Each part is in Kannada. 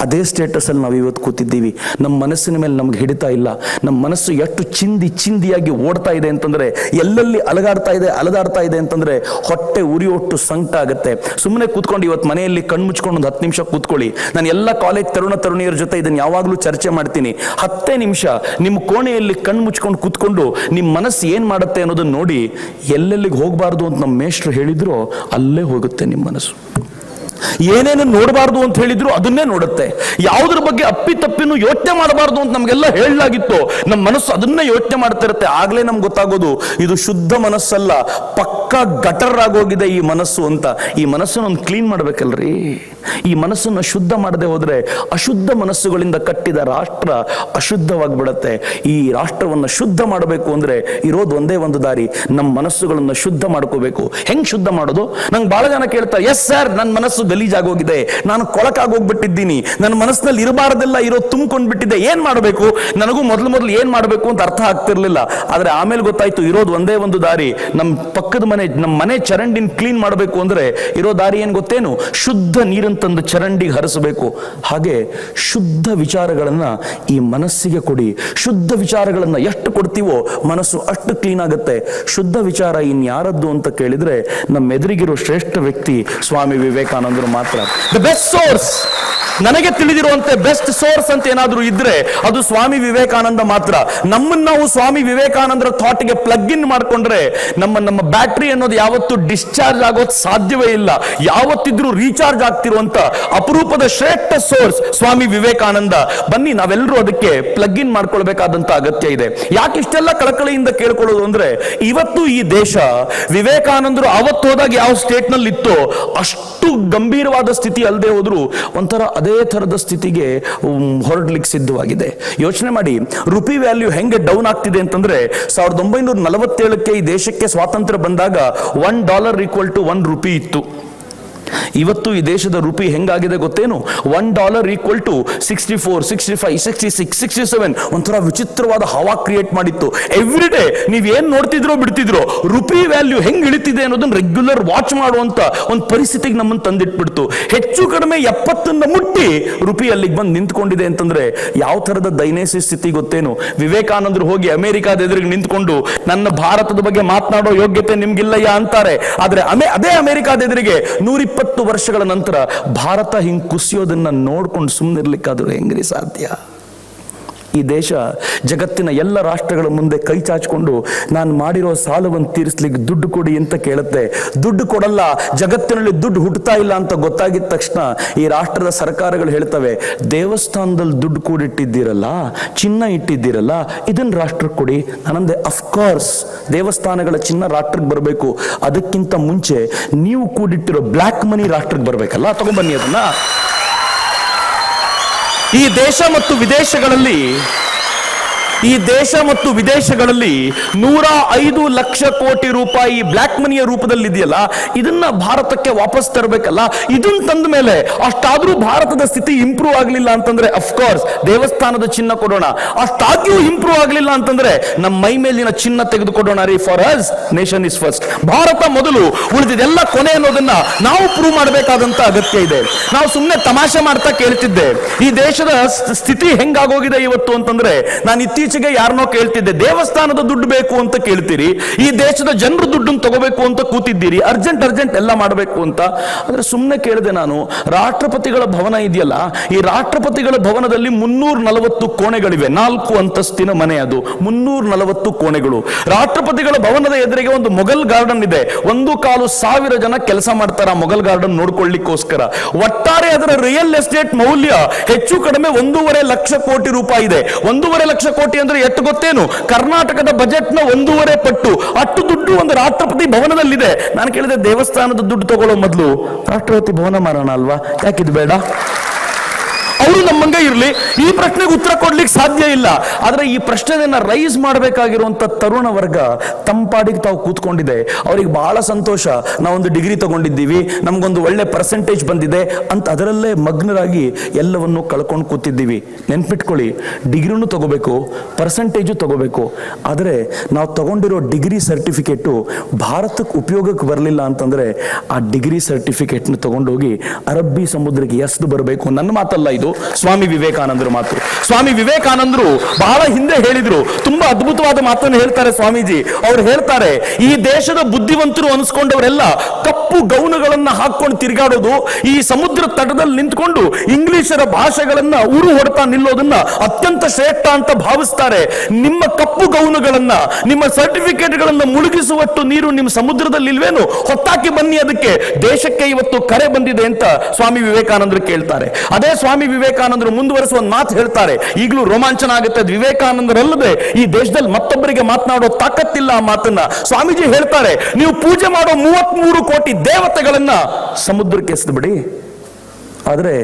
ಅದೇ ಸ್ಟೇಟಸಲ್ಲಿ ನಾವು ಇವತ್ತು ಕೂತಿದ್ದೀವಿ. ನಮ್ಮ ಮನಸ್ಸಿನ ಮೇಲೆ ನಮ್ಗೆ ಹಿಡಿತಾ ಇಲ್ಲ. ನಮ್ಮ ಮನಸ್ಸು ಎಷ್ಟು ಚಿಂದಿ ಚಿಂದಿಯಾಗಿ ಓಡ್ತಾ ಇದೆ ಅಂತಂದರೆ, ಎಲ್ಲೆಲ್ಲಿ ಅಲಗಾಡ್ತಾ ಇದೆ, ಅಲದಾಡ್ತಾ ಇದೆ ಅಂತಂದರೆ ಹೊಟ್ಟೆ ಉರಿಯೊಟ್ಟು ಸಂಕಟ ಆಗುತ್ತೆ. ಸುಮ್ಮನೆ ಕೂತ್ಕೊಂಡು ಇವತ್ತು ಮನೆಯಲ್ಲಿ ಕಣ್ಣು ಮುಚ್ಕೊಂಡು ಒಂದು ಹತ್ತು ನಿಮಿಷ ಕೂತ್ಕೊಳ್ಳಿ. ನಾನು ಎಲ್ಲ ಕಾಲೇಜ್ ತರುಣ ತರುಣಿಯರ ಜೊತೆ ಇದನ್ನು ಯಾವಾಗಲೂ ಚರ್ಚೆ ಮಾಡ್ತೀನಿ. ಹತ್ತೇ ನಿಮಿಷ ನಿಮ್ಮ ಕೋಣೆಯಲ್ಲಿ ಕಣ್ಣು ಮುಚ್ಕೊಂಡು ಕೂತ್ಕೊಂಡು ನಿಮ್ಮ ಮನಸ್ಸು ಏನು ಮಾಡುತ್ತೆ ಅನ್ನೋದನ್ನು ನೋಡಿ ಎಲ್ಲೆಲ್ಲಿಗೆ ಹೋಗಬಾರ್ದು ಅಂತ ನಮ್ಮ ಮೇಷ್ಟ್ರು ಹೇಳಿದ್ರು ಅಲ್ಲೇ ಹೋಗುತ್ತೆ ನಿಮ್ಮ ಮನಸ್ಸು. ಏನೇನು ನೋಡಬಾರ್ದು ಅಂತ ಹೇಳಿದ್ರು ಅದನ್ನೇ ನೋಡುತ್ತೆ. ಯಾವುದ್ರ ಬಗ್ಗೆ ಅಪ್ಪಿ ತಪ್ಪಿನೂ ಯೋಚನೆ ಮಾಡಬಾರ್ದು ಅಂತ ನಮಗೆಲ್ಲ ಹೇಳಲಾಗಿತ್ತು. ನಮ್ಮ ಮನಸ್ಸು ಅದನ್ನೇ ಯೋಚನೆ ಮಾಡ್ತಿರುತ್ತೆ. ಆಗಲೇ ನಮ್ಗೆ ಗೊತ್ತಾಗೋದು, ಇದು ಶುದ್ಧ ಮನಸ್ಸಲ್ಲ, ಪಕ್ಕ ಗಟರ್ ಆಗೋಗಿದೆ ಈ ಮನಸ್ಸು ಅಂತ. ಈ ಮನಸ್ಸನ್ನು ಒಂದು ಕ್ಲೀನ್ ಮಾಡ್ಬೇಕಲ್ರಿ. ಈ ಮನಸ್ಸನ್ನು ಶುದ್ಧ ಮಾಡದೆ ಹೋದ್ರೆ ಅಶುದ್ಧ ಮನಸ್ಸುಗಳಿಂದ ಕಟ್ಟಿದ ರಾಷ್ಟ್ರ ಅಶುದ್ಧವಾಗ್ಬಿಡತ್ತೆ. ಈ ರಾಷ್ಟ್ರವನ್ನು ಶುದ್ಧ ಮಾಡಬೇಕು ಅಂದ್ರೆ ಇರೋದು ಒಂದೇ ಒಂದು ದಾರಿ. ನಮ್ಮ ಮನಸ್ಸುಗಳನ್ನು ಶುದ್ಧ ಮಾಡ್ಕೋಬೇಕು. ಹೆಂಗ್ ಶುದ್ಧ ಮಾಡೋದು? ನಂಗೆ ಬಹಳ ಜನ ಕೇಳ್ತಾರೆ ಎಸ್ ಸರ್ ನನ್ನ ಮನಸ್ಸು ಗಲೀಜಾಗೋಗಿದೆ. ನಾನು ಕೊಳಕಾಗೋಗ್ಬಿಟ್ಟಿದ್ದೀನಿ. ನನ್ನ ಮನಸ್ಸಿನಲ್ಲಿ ಇರಬಾರ್ದೆಲ್ಲ ಇರೋ ತುಂಬಿಕೊಂಡ್ಬಿಟ್ಟಿದೆ. ಏನ್ ಮಾಡಬೇಕು? ನನಗೂ ಮೊದಲು ಮೊದಲು ಏನ್ ಮಾಡಬೇಕು ಅಂತ ಅರ್ಥ ಆಗ್ತಿರ್ಲಿಲ್ಲ. ಆದ್ರೆ ಆಮೇಲೆ ಗೊತ್ತಾಯ್ತು, ಇರೋದು ಒಂದೇ ಒಂದು ದಾರಿ. ನಮ್ಮ ಪಕ್ಕದ ಮನೆ ನಮ್ಮ ಮನೆ ಚರಂಡಿನ ಕ್ಲೀನ್ ಮಾಡಬೇಕು ಅಂದ್ರೆ ಇರೋ ದಾರಿ ಏನ್ ಗೊತ್ತೇನು? ಶುದ್ಧ ನೀರನ್ನು ತಂದು ಚರಂಡಿಗೆ ಹರಿಸಬೇಕು. ಹಾಗೆ ಶುದ್ಧ ವಿಚಾರಗಳನ್ನ ಈ ಮನಸ್ಸಿಗೆ ಕೊಡಿ. ಶುದ್ಧ ವಿಚಾರಗಳನ್ನ ಎಷ್ಟು ಕೊಡ್ತೀವೋ ಮನಸ್ಸು ಅಷ್ಟು ಕ್ಲೀನ್ ಆಗುತ್ತೆ. ಶುದ್ಧ ವಿಚಾರ ಇನ್ಯಾರದ್ದು ಅಂತ ಕೇಳಿದ್ರೆ ನಮ್ಮ ಎದುರಿಗಿರೋ ಶ್ರೇಷ್ಠ ವ್ಯಕ್ತಿ ಸ್ವಾಮಿ ವಿವೇಕಾನಂದರು ಮಾತ್ರ. ದ ಬೆಸ್ಟ್ ಸೋರ್ಸ್ ನನಗೆ ತಿಳಿದಿರುವಂತೆ ಬೆಸ್ಟ್ ಸೋರ್ಸ್ ಅಂತ ಏನಾದರೂ ಇದ್ರೆ ಅದು ಸ್ವಾಮಿ ವಿವೇಕಾನಂದ ಮಾತ್ರ. ನಮ್ಮನ್ನ ನಾವು ಸ್ವಾಮಿ ವಿವೇಕಾನಂದರ ಥಾಟ್ಗೆ ಪ್ಲಗ್ ಇನ್ ಮಾಡ್ಕೊಂಡ್ರೆ ನಮ್ಮ ನಮ್ಮ ಬ್ಯಾಟ್ರಿ ಅನ್ನೋದು ಯಾವತ್ತು ಡಿಸ್ಚಾರ್ಜ್ ಆಗೋದು ಸಾಧ್ಯವೇ ಇಲ್ಲ. ಯಾವತ್ತಿದ್ರೂ ರೀಚಾರ್ಜ್ ಆಗ್ತಿರುವಂತ ಅಪರೂಪದ ಶ್ರೇಷ್ಠ ಸೋರ್ಸ್ ಸ್ವಾಮಿ ವಿವೇಕಾನಂದ. ಬನ್ನಿ ನಾವೆಲ್ಲರೂ ಅದಕ್ಕೆ ಪ್ಲಗ್ ಇನ್ ಮಾಡ್ಕೊಳ್ಬೇಕಾದಂತ ಅಗತ್ಯ ಇದೆ. ಯಾಕೆ ಇಷ್ಟೆಲ್ಲ ಕಳಕಳಿಯಿಂದ ಕೇಳ್ಕೊಳ್ಳೋದು ಅಂದ್ರೆ, ಇವತ್ತು ಈ ದೇಶ ವಿವೇಕಾನಂದರು ಅವತ್ತು ಹೋದಾಗ ಯಾವ ಸ್ಟೇಟ್ನಲ್ಲಿ ಇತ್ತೋ ಅಷ್ಟು ಗಂಭೀರವಾದ ಸ್ಥಿತಿ ಅಲ್ಲದೆ ಹೋದರೂ ಒಂಥರ ಅದೇ ಥರದ ಸ್ಥಿತಿಗೆ ಹೊರಡ್ಲಿಕ್ಕೆ ಸಿದ್ಧವಾಗಿದೆ. ಯೋಚನೆ ಮಾಡಿ, ರುಪಿ ವ್ಯಾಲ್ಯೂ ಹೆಂಗೆ ಡೌನ್ ಆಗ್ತಿದೆ ಅಂತಂದ್ರೆ, ಸಾವಿರದ ಒಂಬೈನೂರ ನಲವತ್ತೇಳಕ್ಕೆ ಈ ದೇಶಕ್ಕೆ ಸ್ವಾತಂತ್ರ್ಯ ಬಂದಾಗ one dollar equal to one rupee ಇತ್ತು. ಇವತ್ತು ಈ ದೇಶದ ರೂಪಿ ಹೆಂಗಾಗಿದೆ ಗೊತ್ತೇನು? One dollar equal to sixty four sixty five sixty six sixty seven ಒಂಥರ ವಿಚಿತ್ರವಾದ ಹವಾ ಕ್ರಿಯೇಟ್ ಮಾಡಿತ್ತು. ಎವ್ರಿ ಡೇ ನೀವ್ ಏನ್ ನೋಡ್ತಿದ್ರೋ ಬಿಡ್ತಿದ್ರೋ, ರುಪಿ ವ್ಯಾಲ್ಯೂ ಹೆಂಗ್ ಇಳಿತಿದೆ ಅನ್ನೋದನ್ನ ರೆಗ್ಯುಲರ್ ವಾಚ್ ಮಾಡುವಂತ ಒಂದು ಪರಿಸ್ಥಿತಿಗೆ ನಮ್ಮನ್ನು ತಂದಿಟ್ಬಿಡ್ತು. ಹೆಚ್ಚು ಕಡಿಮೆ ಎಪ್ಪತ್ತನ್ನ ಮುಟ್ಟಿ ರುಪಿ ಅಲ್ಲಿಗೆ ಬಂದು ನಿಂತ್ಕೊಂಡಿದೆ ಅಂತಂದ್ರೆ ಯಾವ ತರದ ದೈನೇಸಿ ಸ್ಥಿತಿ ಗೊತ್ತೇನು? ವಿವೇಕಾನಂದರು ಹೋಗಿ ಅಮೆರಿಕಾದ ಎದುರಿಗೆ ನಿಂತ್ಕೊಂಡು, ನನ್ನ ಭಾರತದ ಬಗ್ಗೆ ಮಾತನಾಡೋ ಯೋಗ್ಯತೆ ನಿಮ್ಗಿಲ್ಲಯ್ಯ ಅಂತಾರೆ. ಆದ್ರೆ ಅದೇ ಅಮೆರಿಕಾದ ಎದುರಿಗೆ ನೂರಿಪ್ಪತ್ತು ವರ್ಷಗಳ ನಂತರ ಭಾರತ ಹಿಂಗೆ ಕುಸಿಯೋದನ್ನ ನೋಡ್ಕೊಂಡು ಸುಮ್ಮನಿರ್ಲಿಕ್ಕಾದ್ರೂ ಹೆಂಗ್ರಿ ಸಾಧ್ಯ? ಈ ದೇಶ ಜಗತ್ತಿನ ಎಲ್ಲ ರಾಷ್ಟ್ರಗಳ ಮುಂದೆ ಕೈ ಚಾಚಿಕೊಂಡು ನಾನು ಮಾಡಿರೋ ಸಾಲವನ್ನು ತೀರಿಸ್ಲಿಕ್ಕೆ ದುಡ್ಡು ಕೊಡಿ ಅಂತ ಕೇಳುತ್ತೆ. ದುಡ್ಡು ಕೊಡಲ್ಲ, ಜಗತ್ತಿನಲ್ಲಿ ದುಡ್ಡು ಹುಟ್ಟುತ್ತಾ ಇಲ್ಲ ಅಂತ ಗೊತ್ತಾಗಿದ ತಕ್ಷಣ ಈ ರಾಷ್ಟ್ರದ ಸರ್ಕಾರಗಳು ಹೇಳ್ತವೆ, ದೇವಸ್ಥಾನದಲ್ಲಿ ದುಡ್ಡು ಕೂಡಿಟ್ಟಿದ್ದೀರಲ್ಲ, ಚಿನ್ನ ಇಟ್ಟಿದ್ದೀರಲ್ಲ, ಇದನ್ನ ರಾಷ್ಟ್ರಕ್ಕೆ ಕೊಡಿ. ನಾನಂದೆ ಅಫ್ಕೋರ್ಸ್ ದೇವಸ್ಥಾನಗಳ ಚಿನ್ನ ರಾಷ್ಟ್ರಕ್ಕೆ ಬರಬೇಕು. ಅದಕ್ಕಿಂತ ಮುಂಚೆ ನೀವು ಕೂಡಿಟ್ಟಿರೋ ಬ್ಲ್ಯಾಕ್ ಮನಿ ರಾಷ್ಟ್ರಕ್ಕೆ ಬರಬೇಕಲ್ಲ? ತಗೊಂಬನ್ನಿ ಅದನ್ನ. ಈ ದೇಶ ಮತ್ತು ವಿದೇಶಗಳಲ್ಲಿ ಈ ದೇಶ ಮತ್ತು ವಿದೇಶಗಳಲ್ಲಿ ನೂರ ಐದು ಲಕ್ಷ ಕೋಟಿ ರೂಪಾಯಿ ಬ್ಲಾಕ್ ಮನಿಯ ರೂಪದಲ್ಲಿ ಇದೆಯಲ್ಲ ಇದನ್ನ ಭಾರತಕ್ಕೆ ವಾಪಸ್ ತರಬೇಕಲ್ಲ? ಇದನ್ನ ತಂದ ಮೇಲೆ ಅಷ್ಟಾದ್ರೂ ಭಾರತದ ಸ್ಥಿತಿ ಇಂಪ್ರೂವ್ ಆಗಲಿಲ್ಲ ಅಂತಂದ್ರೆ ಅಫ್ಕೋರ್ಸ್ ದೇವಸ್ಥಾನದ ಚಿನ್ನ ಕೊಡೋಣ. ಅಷ್ಟಾದ್ರೂ ಇಂಪ್ರೂವ್ ಆಗಲಿಲ್ಲ ಅಂತಂದ್ರೆ, ನಮ್ಮ ಮೈ ಮೇಲಿನ ಚಿನ್ನ ತೆಗೆದುಕೊಡೋಣ ರೀ for us nation is first Bharat ಮೊದಲು ಉಳಿದಿದೆಲ್ಲ ಕೊನೆ ಅನ್ನೋದನ್ನ ನಾವು ಪ್ರೂವ್ ಮಾಡಬೇಕಾದಂತ ಅಗತ್ಯ ಇದೆ. ನಾವು ಸುಮ್ಮನೆ ತಮಾಷೆ ಮಾಡ್ತಾ ಕೇಳ್ತಿದ್ದೆ, ಈ ದೇಶದ ಸ್ಥಿತಿ ಹೆಂಗಾಗೋಗಿದೆ ಇವತ್ತು ಅಂತಂದ್ರೆ, ನಾನು ಇತ್ತೀಚೆಗೆ ಯಾರನ್ನೋ ಕೇಳ್ತಿದ್ದೆ, ದೇವಸ್ಥಾನದ ದುಡ್ಡು ಬೇಕು ಅಂತ ಕೇಳ್ತೀರಿ, ಈ ದೇಶದ ಜನರ ದುಡ್ಡನ್ನು ತಗೋಬೇಕು ಅಂತ ಕೂತಿದ್ದೀರಿ, ಅರ್ಜೆಂಟ್ ಅರ್ಜೆಂಟ್ ಎಲ್ಲ ಮಾಡಬೇಕು ಅಂತ. ಆದ್ರೆ ಸುಮ್ಮನೆ ಕೇಳಿದೆ ನಾನು, ರಾಷ್ಟ್ರಪತಿಗಳ ಭವನ ಇದೆಯಲ್ಲ, ಈ ರಾಷ್ಟ್ರಪತಿಗಳ ಭವನದಲ್ಲಿ ಮುನ್ನೂರ ನಲವತ್ತು ಕೋಣೆಗಳಿವೆ. ನಾಲ್ಕು ಅಂತಸ್ತಿನ ಮನೆ ಅದು, ಮುನ್ನೂರ ನಲವತ್ತು ಕೋಣೆಗಳು. ರಾಷ್ಟ್ರಪತಿಗಳ ಭವನದ ಎದುರಿಗೆ ಒಂದು ಮೊಘಲ್ ಗಾರ್ಡನ್ ಇದೆ. ಒಂದು ಕಾಲು ಸಾವಿರ ಜನ ಕೆಲಸ ಮಾಡ್ತಾರೆ ಆ ಮೊಘಲ್ ಗಾರ್ಡನ್ ನೋಡ್ಕೊಳ್ಳಿಕ್ಕೋಸ್ಕರ. ಒಟ್ಟಾರೆ ಅದರ ರಿಯಲ್ ಎಸ್ಟೇಟ್ ಮೌಲ್ಯ ಹೆಚ್ಚು ಕಡಿಮೆ ಒಂದೂವರೆ ಲಕ್ಷ ಕೋಟಿ ರೂಪಾಯಿ ಇದೆ. ಒಂದೂವರೆ ಲಕ್ಷ ಕೋಟಿ ಅಂದ್ರೆ ಎಷ್ಟು ಗೊತ್ತೇನು? ಕರ್ನಾಟಕದ ಬಜೆಟ್ನ ಒಂದೂವರೆ ಪಟ್ಟು. ಅಷ್ಟು ದುಡ್ಡು ಒಂದು ರಾಷ್ಟ್ರಪತಿ ಭವನದಲ್ಲಿದೆ. ನಾನು ಕೇಳಿದೆ ದೇವಸ್ಥಾನದ ದುಡ್ಡು ತಗೊಳ್ಳೋ ಮೊದಲು ರಾಷ್ಟ್ರಪತಿ ಭವನ ಮಾಡೋಣ ಅಲ್ವಾ? ಯಾಕಿದು ಬೇಡ? ನಮ್ಮಂಗೆ ಇರಲಿ, ಈ ಪ್ರಶ್ನೆಗೆ ಉತ್ತರ ಕೊಡ್ಲಿಕ್ಕೆ ಸಾಧ್ಯ ಇಲ್ಲ. ಆದರೆ ಈ ಪ್ರಶ್ನೆಯನ್ನ ರೈಸ್ ಮಾಡಬೇಕಾಗಿರುವಂಥ ತರುಣ ವರ್ಗ ತಂಪಾಡಿಗೆ ತಾವು ಕೂತ್ಕೊಂಡಿದೆ. ಅವ್ರಿಗೆ ಬಹಳ ಸಂತೋಷ. ನಾವೊಂದು ಡಿಗ್ರಿ ತಗೊಂಡಿದ್ದೀವಿ, ನಮಗೊಂದು ಒಳ್ಳೆ ಪರ್ಸೆಂಟೇಜ್ ಬಂದಿದೆ ಅಂತ ಅದರಲ್ಲೇ ಮಗ್ನರಾಗಿ ಎಲ್ಲವನ್ನು ಕಳ್ಕೊಂಡು ಕೂತಿದ್ದೀವಿ. ನೆನ್ಪಿಟ್ಕೊಳ್ಳಿ ಡಿಗ್ರಿನೂ ತಗೋಬೇಕು ಪರ್ಸೆಂಟೇಜು ತಗೋಬೇಕು. ಆದರೆ ನಾವು ತಗೊಂಡಿರೋ ಡಿಗ್ರಿ ಸರ್ಟಿಫಿಕೇಟು ಭಾರತಕ್ಕೆ ಉಪಯೋಗಕ್ಕೆ ಬರಲಿಲ್ಲ ಅಂತಂದರೆ ಆ ಡಿಗ್ರಿ ಸರ್ಟಿಫಿಕೇಟ್ನ ತಗೊಂಡೋಗಿ ಅರಬ್ಬಿ ಸಮುದ್ರಕ್ಕೆ ಎಸ್ದು ಬರಬೇಕು. ನನ್ನ ಮಾತಲ್ಲ ಇದು. ಸ್ವಾಮಿ ವಿವೇಕಾನಂದರು ಮಾತು. ಸ್ವಾಮಿ ವಿವೇಕಾನಂದರು ಬಹಳ ಹಿಂದೆ ಹೇಳಿದ್ರು. ತುಂಬಾ ಅದ್ಭುತವಾದ ಮಾತನ್ನು ಹೇಳ್ತಾರೆ ಸ್ವಾಮೀಜಿ. ಅವ್ರು ಹೇಳ್ತಾರೆ, ಈ ದೇಶದ ಬುದ್ಧಿವಂತರು ಅನ್ಸ್ಕೊಂಡವರೆಲ್ಲ ಕಪ್ಪು ಗೌನಗಳನ್ನ ಹಾಕೊಂಡು ತಿರುಗಾಡೋದು, ಈ ಸಮುದ್ರ ತಟದಲ್ಲಿ ನಿಂತ್ಕೊಂಡು ಇಂಗ್ಲಿಷರ ಭಾಷೆಗಳನ್ನ ಉರು ಹೊಡ್ತಾ ನಿಲ್ಲೋದನ್ನ ಅತ್ಯಂತ ಶ್ರೇಷ್ಠ ಅಂತ ಭಾವಿಸ್ತಾರೆ. ನಿಮ್ಮ ಕಪ್ಪು ಗೌನಗಳನ್ನ, ನಿಮ್ಮ ಸರ್ಟಿಫಿಕೇಟ್ಗಳನ್ನ ಮುಳುಗಿಸುವಷ್ಟು ನೀರು ನಿಮ್ಮ ಸಮುದ್ರದಲ್ಲಿ ಇಲ್ವೇನು ಹೊತ್ತಾಕಿ ಬನ್ನಿ ಅದಕ್ಕೆ. ದೇಶಕ್ಕೆ ಇವತ್ತು ಕರೆ ಬಂದಿದೆ ಅಂತ ಸ್ವಾಮಿ ವಿವೇಕಾನಂದರು ಕೇಳ್ತಾರೆ. ಅದೇ ಸ್ವಾಮಿ ವಿವೇಕಾನಂದರು ಮುಂದುವರೆಸುವ ಮಾತು ಹೇಳ್ತಾರೆ. ಈಗಲೂ ರೋಮಾಂಚನ ಆಗುತ್ತೆ ವಿವೇಕಾನಂದರಲ್ಲದೆ ಈ ದೇಶದಲ್ಲಿ ಮತ್ತೊಬ್ಬರಿಗೆ ಮಾತನಾಡೋ ತಾಕತ್ತಿಲ್ಲ ಆ ಮಾತನ್ನ ಸ್ವಾಮೀಜಿ ಹೇಳ್ತಾರೆ. ನೀವು ಪೂಜೆ ಮಾಡೋ ಮೂವತ್ಮೂರು ಕೋಟಿ ದೇವತೆಗಳನ್ನ ಸಮುದ್ರಕ್ಕೆ ಎಸೆದ್ಬಿಡಿ ಆದರೆ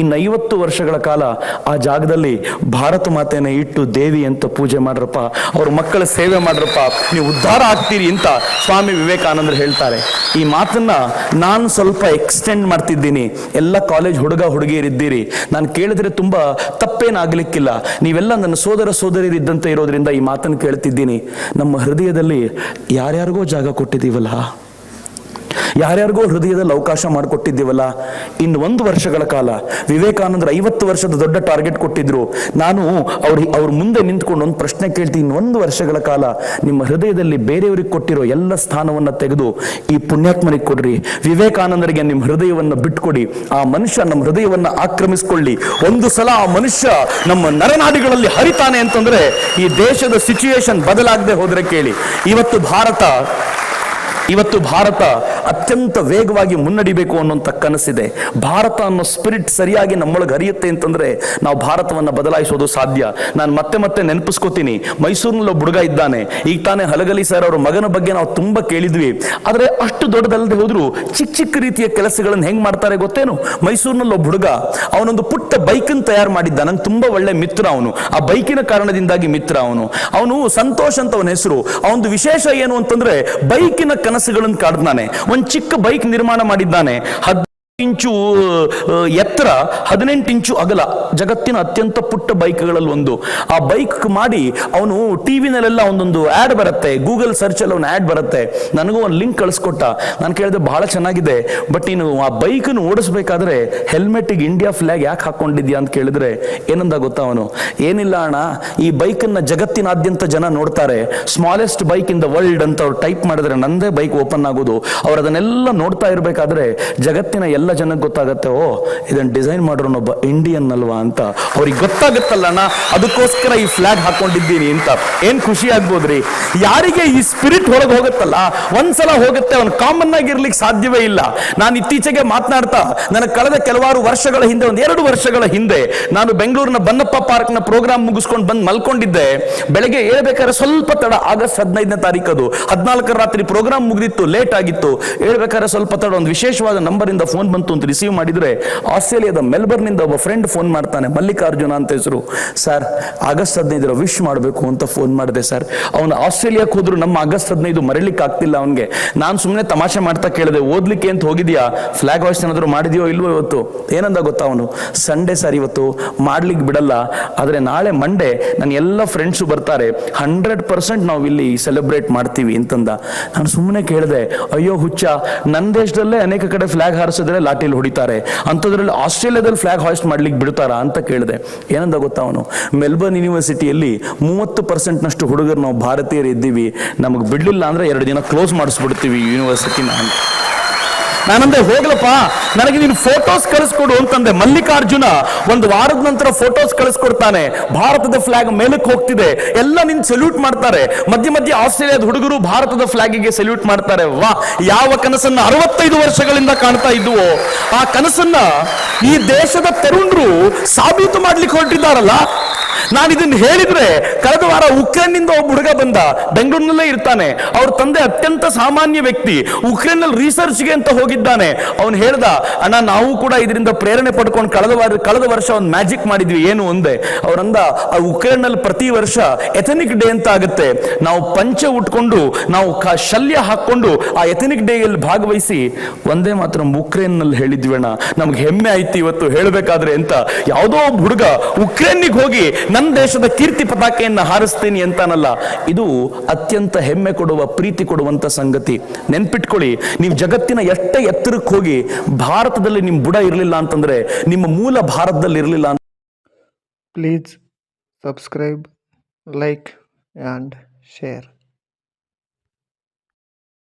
ಇನ್ನು ಐವತ್ತು ವರ್ಷಗಳ ಕಾಲ ಆ ಜಾಗದಲ್ಲಿ ಭಾರತ ಮಾತೆಯನ್ನು ಇಟ್ಟು ದೇವಿ ಅಂತ ಪೂಜೆ ಮಾಡ್ರಪ್ಪ, ಅವ್ರ ಮಕ್ಕಳ ಸೇವೆ ಮಾಡ್ರಪ್ಪ, ನೀವು ಉದ್ಧಾರ ಆಗ್ತೀರಿ ಅಂತ ಸ್ವಾಮಿ ವಿವೇಕಾನಂದರು ಹೇಳ್ತಾರೆ. ಈ ಮಾತನ್ನ ನಾನು ಸ್ವಲ್ಪ ಎಕ್ಸ್ಟೆಂಡ್ ಮಾಡ್ತಿದ್ದೀನಿ. ಎಲ್ಲ ಕಾಲೇಜ್ ಹುಡುಗ ಹುಡುಗಿಯರಿದ್ದೀರಿ ನಾನು ಕೇಳಿದ್ರೆ ತುಂಬ ತಪ್ಪೇನಾಗಲಿಕ್ಕಿಲ್ಲ ನೀವೆಲ್ಲ ನನ್ನ ಸೋದರ ಸೋದರಿಯರಿದ್ದಂತೆ ಇರೋದ್ರಿಂದ ಈ ಮಾತನ್ನು ಕೇಳ್ತಿದ್ದೀನಿ. ನಮ್ಮ ಹೃದಯದಲ್ಲಿ ಯಾರ್ಯಾರಿಗೋ ಜಾಗ ಕೊಟ್ಟಿದ್ದೀವಲ್ಲ? ಯಾರ್ಯಾರಿಗೋ ಹೃದಯದಲ್ಲಿ ಅವಕಾಶ ಮಾಡಿಕೊಟ್ಟಿದ್ದೀವಲ್ಲ? ಇನ್ನು ಒಂದು ವರ್ಷಗಳ ಕಾಲ ವಿವೇಕಾನಂದರು ಐವತ್ತು ವರ್ಷದ ದೊಡ್ಡ ಟಾರ್ಗೆಟ್ ಕೊಟ್ಟಿದ್ರು. ನಾನು ಅವ್ರ ಅವ್ರ ಮುಂದೆ ನಿಂತ್ಕೊಂಡು ಒಂದು ಪ್ರಶ್ನೆ ಕೇಳ್ತೀನಿ. ಇನ್ನು ಒಂದು ವರ್ಷಗಳ ಕಾಲ ನಿಮ್ಮ ಹೃದಯದಲ್ಲಿ ಬೇರೆಯವರಿಗೆ ಕೊಟ್ಟಿರೋ ಎಲ್ಲ ಸ್ಥಾನವನ್ನ ತೆಗೆದು ಈ ಪುಣ್ಯಾತ್ಮನಿಗೆ ಕೊಡ್ರಿ. ವಿವೇಕಾನಂದರಿಗೆ ನಿಮ್ಮ ಹೃದಯವನ್ನು ಬಿಟ್ಕೊಡಿ. ಆ ಮನುಷ್ಯ ನಮ್ಮ ಹೃದಯವನ್ನ ಆಕ್ರಮಿಸ್ಕೊಳ್ಳಿ. ಒಂದು ಸಲ ಆ ಮನುಷ್ಯ ನಮ್ಮ ನರನಾಡಿಗಳಲ್ಲಿ ಹರಿತಾನೆ ಅಂತಂದ್ರೆ ಈ ದೇಶದ ಸಿಚುಯೇಷನ್ ಬದಲಾಗದೆ ಹೋದ್ರೆ ಕೇಳಿ. ಇವತ್ತು ಭಾರತ ಇವತ್ತು ಭಾರತ ಅತ್ಯಂತ ವೇಗವಾಗಿ ಮುನ್ನಡಿಬೇಕು ಅನ್ನೋಂಥ ಕನಸಿದೆ. ಭಾರತ ಅನ್ನೋ ಸ್ಪಿರಿಟ್ ಸರಿಯಾಗಿ ನಮ್ಮೊಳಗೆ ಹರಿಯುತ್ತೆ ಅಂತಂದ್ರೆ ನಾವು ಭಾರತವನ್ನು ಬದಲಾಯಿಸೋದು ಸಾಧ್ಯ. ನಾನು ಮತ್ತೆ ಮತ್ತೆ ನೆನಪಿಸ್ಕೋತೀನಿ, ಮೈಸೂರಿನಲ್ಲಿ ಒಬ್ಬ ಹುಡುಗ ಇದ್ದಾನೆ. ಈಗ ತಾನೇ ಹಲಗಲಿ ಸರ್ ಅವರ ಮಗನ ಬಗ್ಗೆ ನಾವು ತುಂಬಾ ಕೇಳಿದ್ವಿ. ಆದರೆ ಅಷ್ಟು ದೊಡ್ಡದಲ್ಲದೆ ಹೋದ್ರು ಚಿಕ್ಕ ಚಿಕ್ಕ ರೀತಿಯ ಕೆಲಸಗಳನ್ನು ಹೆಂಗ್ ಮಾಡ್ತಾರೆ ಗೊತ್ತೇನು? ಮೈಸೂರಿನಲ್ಲಿ ಒಬ್ಬ ಹುಡುಗ, ಅವನೊಂದು ಪುಟ್ಟ ಬೈಕನ್ನು ತಯಾರು ಮಾಡಿದ್ದ. ನಂಗೆ ತುಂಬಾ ಒಳ್ಳೆ ಮಿತ್ರ ಅವನು. ಆ ಬೈಕಿನ ಕಾರಣದಿಂದಾಗಿ ಮಿತ್ರ ಅವನು. ಅವನು ಸಂತೋಷ್ ಅಂತ ಅವನ ಹೆಸರು. ಅವನದು ವಿಶೇಷ ಏನು ಅಂತಂದ್ರೆ ಬೈಕಿನ ಕನಸುಗಳನ್ನು ಕಾಡ್ತಾನೆ ಒಂದು ಚಿಕ್ಕ ಬೈಕ್ ನಿರ್ಮಾಣ ಮಾಡಿದ್ದಾನೆ. ಹದ್ ಇಂಚು ಎತ್ತರ ಹದಿನೆಂಟು ಇಂಚು ಅಗಲ ಜಗತ್ತಿನ ಅತ್ಯಂತ ಪುಟ್ಟ ಬೈಕ್ಗಳಲ್ಲಿ ಒಂದು. ಆ ಬೈಕ್ ಮಾಡಿ ಅವನು ಟಿವಿನಲ್ಲೆಲ್ಲ ಒಂದೊಂದು ಆ್ಯಡ್ ಬರುತ್ತೆ. ಗೂಗಲ್ ಸರ್ಚಲ್ಲಿ ಅವನು ಆ್ಯಡ್ ಬರುತ್ತೆ. ನನಗೂ ಒಂದು ಲಿಂಕ್ ಕಳಿಸ್ಕೊಟ್ಟ. ನಾನು ಕೇಳಿದೆ, ಬಹಳ ಚೆನ್ನಾಗಿದೆ. ಬಟ್ ನೀನು ಆ ಬೈಕನ್ನು ಓಡಿಸ್ಬೇಕಾದ್ರೆ ಹೆಲ್ಮೆಟ್ಟಿಗೆ ಇಂಡಿಯಾ ಫ್ಲಾಗ್ ಯಾಕೆ ಹಾಕೊಂಡಿದ್ಯಾ ಅಂತ ಕೇಳಿದ್ರೆ, ಏನಂದ ಗೊತ್ತಾ ಅವನು? ಏನಿಲ್ಲ ಅಣ್ಣ, ಈ ಬೈಕನ್ನು ಜಗತ್ತಿನಾದ್ಯಂತ ಜನ ನೋಡ್ತಾರೆ. Smallest bike in the world ಅಂತ ಅವ್ರು ಟೈಪ್ ಮಾಡಿದ್ರೆ ನಂದೇ ಬೈಕ್ ಓಪನ್ ಆಗೋದು. ಅವ್ರು ಅದನ್ನೆಲ್ಲ ನೋಡ್ತಾ ಇರಬೇಕಾದ್ರೆ ಜಗತ್ತಿನ ಎಲ್ಲ ಜನಕ್ಕೆ ಗೊತ್ತಾಗತ್ತೆ, ಓ ಇದನ್ನ ಡಿಸೈನ್ ಮಾಡಿರೋನೊಬ್ಬ ಇಂಡಿಯನ್ ಅಲ್ವಾ ಅಂತ. ಅವ್ರಿಗೆ ಗೊತ್ತಾಗತ್ತಲ್ಲ ಅಣ್ಣ ಅದಕ್ಕೋಸ್ಕರ ಈ ಫ್ಲಾಗ್ ಹಾಕೊಂಡಿದ್ದೀನಿ ಅಂತ. ಏನ್ ಖುಷಿ ಆಗ್ಬೋದ್ರಿ? ಯಾರಿಗೆ ಈ ಸ್ಪಿರಿಟ್ ಹೊರಗೆ ಹೋಗುತ್ತಲ್ಲ? ಒಂದ್ಸಲ ಹೋಗುತ್ತೆ, ಅವ್ನು ಕಾಮನ್ ಆಗಿರ್ಲಿಕ್ಕೆ ಸಾಧ್ಯವೇ ಇಲ್ಲ. ನಾನು ಇತ್ತೀಚೆಗೆ ಮಾತನಾಡ್ತಾ, ನನಗೆ ಕಳೆದ ಕೆಲವಾರು ವರ್ಷಗಳ ಹಿಂದೆ, ಒಂದು ಎರಡು ವರ್ಷಗಳ ಹಿಂದೆ, ನಾನು ಬೆಂಗಳೂರಿನ ಬನ್ನಪ್ಪ ಪಾರ್ಕ್ನ ಪ್ರೋಗ್ರಾಮ್ ಮುಗಿಸ್ಕೊಂಡು ಬಂದು ಮಲ್ಕೊಂಡಿದ್ದೆ. ಬೆಳಗ್ಗೆ ಹೇಳ್ಬೇಕಾದ್ರೆ ಸ್ವಲ್ಪ ತಡ, ಆಗಸ್ಟ್ ಹದಿನೈದನೇ ತಾರೀಕು ಅದು. ಹದಿನಾಲ್ಕರ ರಾತ್ರಿ ಪ್ರೋಗ್ರಾಮ್ ಮುಗಿದಿತ್ತು ಲೇಟ್ ಆಗಿತ್ತು. ಹೇಳ್ಬೇಕಾದ್ರೆ ಸ್ವಲ್ಪ ತಡ, ಒಂದು ವಿಶೇಷವಾದ ನಂಬರಿಂದ ಫೋನ್ ಬಂತು ಅಂತ ರಿಸೀವ್ ಮಾಡಿದ್ರೆ ಆಸ್ಟ್ರೇಲಿಯಾದ ಮೆಲ್ಬರ್ನ್ ಇಂದ ಒಬ್ಬ ಫ್ರೆಂಡ್ ಫೋನ್ ಮಾಡ್ತಾನೆ, ಮಲ್ಲಿಕಾರ್ಜುನ ಅಂತ ಹೆಸರು. ಸರ್ ಆಗಸ್ಟ್ ಹದಿನೈದರ ವಿಶ್ ಮಾಡಬೇಕು ಅಂತ ಫೋನ್ ಮಾಡಿದೆ ಸರ್ ಅವನು ಆಸ್ಟ್ರೇಲಿಯಾಕ್ಕೆ ಹೋದ್ರು ನಮ್ಮ ಆಗಸ್ಟ್ ಹದಿನೈದು ಮರಿಲಿಕ್ಕೆ ಆಗ್ತಿಲ್ಲ ಅವನಿಗೆ. ನಾನು ಸುಮ್ಮನೆ ತಮಾಷೆ ಮಾಡ್ತಾ ಕೇಳಿದೆ, ಓದ್ಲಿಕ್ಕೆ ಅಂತ ಹೋಗಿದ್ಯಾ? ಫ್ಲಾಗ್ ವಾಶ್ ಏನಾದ್ರು ಮಾಡಿದ್ಯೋ ಇಲ್ವೋ ಇವತ್ತು? ಏನಂದ ಗೊತ್ತಾ ಅವನು? ಸಂಡೇ ಸರ್ ಇವತ್ತು ಮಾಡ್ಲಿಕ್ಕೆ ಬಿಡಲ್ಲ. ಆದರೆ ನಾಳೆ ಮಂಡೇ ನನ್ನ ಎಲ್ಲ ಫ್ರೆಂಡ್ಸು ಬರ್ತಾರೆ. ಹಂಡ್ರೆಡ್ ಪರ್ಸೆಂಟ್ ನಾವು ಇಲ್ಲಿ ಸೆಲೆಬ್ರೇಟ್ ಮಾಡ್ತೀವಿ ಅಂತಂದ. ನಾನು ಸುಮ್ಮನೆ ಕೇಳಿದೆ, ಅಯ್ಯೋ ಹುಚ್ಚ ನನ್ನ ದೇಶದಲ್ಲೇ ಅನೇಕ ಕಡೆ ಫ್ಲಾಗ್ ಹಾರಿಸಿದ್ರೆ ಲಾಟಿಲಿ ಹೊಡಿತಾರೆ. ಅಂಥದ್ರಲ್ಲಿ ಆಸ್ಟ್ರೇಲಿಯಾದಲ್ಲಿ ಫ್ಲಾಗ್ ಹಾಯ್ಸ್ಟ್ ಮಾಡ್ಲಿಕ್ಕೆ ಬಿಡ್ತಾರಾ ಅಂತ ಕೇಳಿದೆ. ಏನಂದ ಗೊತ್ತಾ ಅವನು? ಮೆಲ್ಬರ್ನ್ ಯೂನಿವರ್ಸಿಟಿಯಲ್ಲಿ ಮೂವತ್ತು ಪರ್ಸೆಂಟ್ನಷ್ಟು ಹುಡುಗರು ನಾವು ಭಾರತೀಯರು ಇದ್ದೀವಿ ನಮಗೆ ಬಿಡಲಿಲ್ಲ ಅಂದ್ರೆ ಎರಡು ದಿನ ಕ್ಲೋಸ್ ಮಾಡಿಸ್ಬಿಡ್ತೀವಿ ಯೂನಿವರ್ಸಿಟಿನ ನಾನಂದೆ ಹೋಗ್ಲಪ್ಪ, ನನಗೆ ನೀನು ಫೋಟೋಸ್ ಕಳಿಸ್ಕೊಡು ಅಂತಂದೆ. ಮಲ್ಲಿಕಾರ್ಜುನ ಒಂದು ವಾರದ ನಂತರ ಫೋಟೋಸ್ ಕಳಿಸ್ಕೊಡ್ತಾನೆ. ಭಾರತದ ಫ್ಲಾಗ್ ಮೇಲಕ್ಕೆ ಹೋಗ್ತಿದೆ. ಎಲ್ಲ ನಿನ್ ಸೆಲ್ಯೂಟ್ ಮಾಡ್ತಾರೆ. ಮಧ್ಯ ಮಧ್ಯ ಆಸ್ಟ್ರೇಲಿಯಾದ ಹುಡುಗರು ಭಾರತದ ಫ್ಲಾಗಿಗೆ ಸೆಲ್ಯೂಟ್ ಮಾಡ್ತಾರೆ. ವಾ, ಯಾವ ಕನಸನ್ನ ಅರವತ್ತೈದು ವರ್ಷಗಳಿಂದ ಕಾಣ್ತಾ ಇದ್ವೋ ಆ ಕನಸನ್ನ ಈ ದೇಶದ ತರುಣರು ಸಾಬೀತು ಮಾಡ್ಲಿಕ್ಕೆ ಹೊರಟಿದ್ದಾರಲ್ಲ? ನಾನು ಇದನ್ನು ಹೇಳಿದ್ರೆ ಕಳೆದ ವಾರ ಉಕ್ರೇನ್ನಿಂದ ಒಬ್ಬ ಹುಡುಗ ಬಂದ, ಬೆಂಗಳೂರಿನಲ್ಲೇ ಇರ್ತಾನೆ. ಅವ್ರ ತಂದೆ ಅತ್ಯಂತ ಸಾಮಾನ್ಯ ವ್ಯಕ್ತಿ. ಉಕ್ರೇನ್ನಲ್ಲಿ ರಿಸರ್ಚ್ಗೆ ಅಂತ ಹೋಗಿದ್ದಾನೆ. ಅವನು ಹೇಳ್ದ, ಅಣ್ಣ, ನಾವು ಕೂಡ ಇದರಿಂದ ಪ್ರೇರಣೆ ಪಡ್ಕೊಂಡು ಕಳೆದ ವಾರ, ಕಳೆದ ವರ್ಷ ಒಂದು ಮ್ಯಾಜಿಕ್ ಮಾಡಿದ್ವಿ, ಏನು ಒಂದೇ ಅವರಂದ ಆ ಉಕ್ರೇನ್ನಲ್ಲಿ ಪ್ರತಿ ವರ್ಷ ಎಥನಿಕ್ ಡೇ ಅಂತ ಆಗುತ್ತೆ. ನಾವು ಪಂಚೆ ಉಟ್ಕೊಂಡು, ನಾವು ಶಲ್ಯ ಹಾಕೊಂಡು ಆ ಎಥನಿಕ್ ಡೇಯಲ್ಲಿ ಭಾಗವಹಿಸಿ ಒಂದೇ ಮಾತ್ರ ಉಕ್ರೇನ್ನಲ್ಲಿ ಹೇಳಿದ್ವಿ ಅಣ್ಣ. ನಮ್ಗೆ ಹೆಮ್ಮೆ ಆಯ್ತು ಇವತ್ತು ಹೇಳಬೇಕಾದ್ರೆ ಅಂತ. ಯಾವುದೋ ಒಬ್ಬ ಹುಡುಗ ಉಕ್ರೇನ್ನಿಗೆ ಹೋಗಿ ನನ್ನ ದೇಶದ ಕೀರ್ತಿ ಪತಾಕೆಯನ್ನು ಹಾರಿಸ್ತೀನಿ ಅಂತಾನಲ್ಲ, ಇದು ಅತ್ಯಂತ ಹೆಮ್ಮೆ ಕೊಡುವ, ಪ್ರೀತಿ ಕೊಡುವಂತ ಸಂಗತಿ ನೆನ್ಪಿಟ್ಕೊಳ್ಳಿ, ನೀವು ಜಗತ್ತಿನ ಎಷ್ಟೇ ಎತ್ತರಕ್ಕೆ ಹೋಗಿ, ಭಾರತದಲ್ಲಿ ನಿಮ್ಮ ಬುಡ ಇರಲಿಲ್ಲ ಅಂತಂದ್ರೆ, ನಿಮ್ಮ ಮೂಲ ಭಾರತದಲ್ಲಿ ಇರಲಿಲ್ಲ ಅಂತ please subscribe like and share.